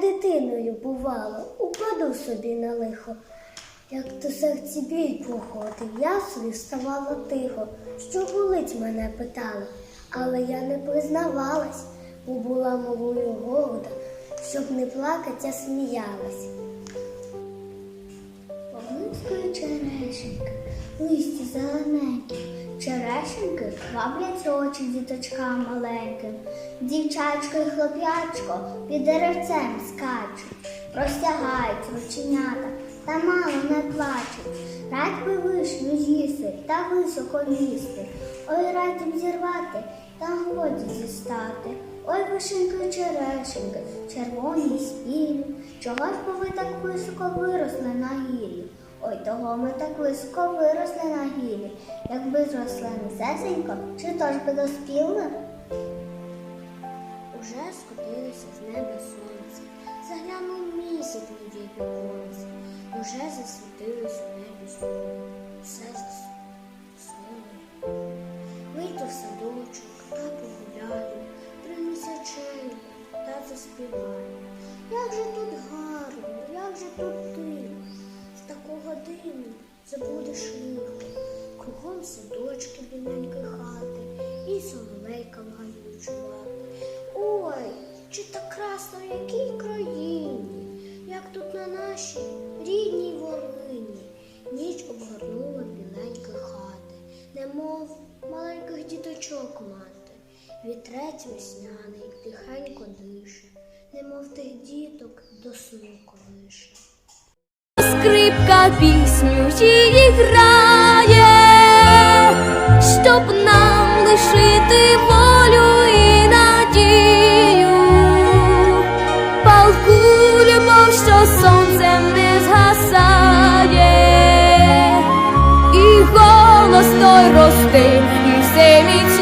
дитиною бувало, упаду собі на лихо. Як то серці біль проходив, я собі вставала тихо, що болить мене питала, але я не признавалась, бо була малою горда, щоб не плакать, а сміялась. Поблизької черешеньки, листі зелененькі, хваблять очі діточкам маленьким, дівчачко і хлоп'ячко під деревцем скачуть, простягають рученята, та мало не плачуть. Радь би вишню з'їсти та високо лізти, ой радь б зірвати та годі зістати. Ой, вишеньки черешеньки, червоні спілі, чогось бо ви так високо виросли на гілі. Ой, того ми так високо виросли на гілі. Якби зросли низесенько, чи то ж би доспіли? Уже скотилося з неба сонце, заглянув місяць на дій віконце, уже засвітилось у небі сонце, все заснуло. Вийду в садочок та погуляю, принеся чайку та заспіваю. Як же тут гарно, як же тут годину забудеш лихо. Кругом садочки біленькі хати, і соловейка в гаю чувати. Ой, чи так красно в якій країні, як тут на нашій рідній Волині. Ніч обгорнула біленькі хати, немов маленьких діточок мати. Вітрець весняний тихенько дише, немов тих діток до сну колише. Пісню її грає, щоб нам лишити волю і надію, палку любов, що сонцем не згасає, і голос той росте, і все міцніє.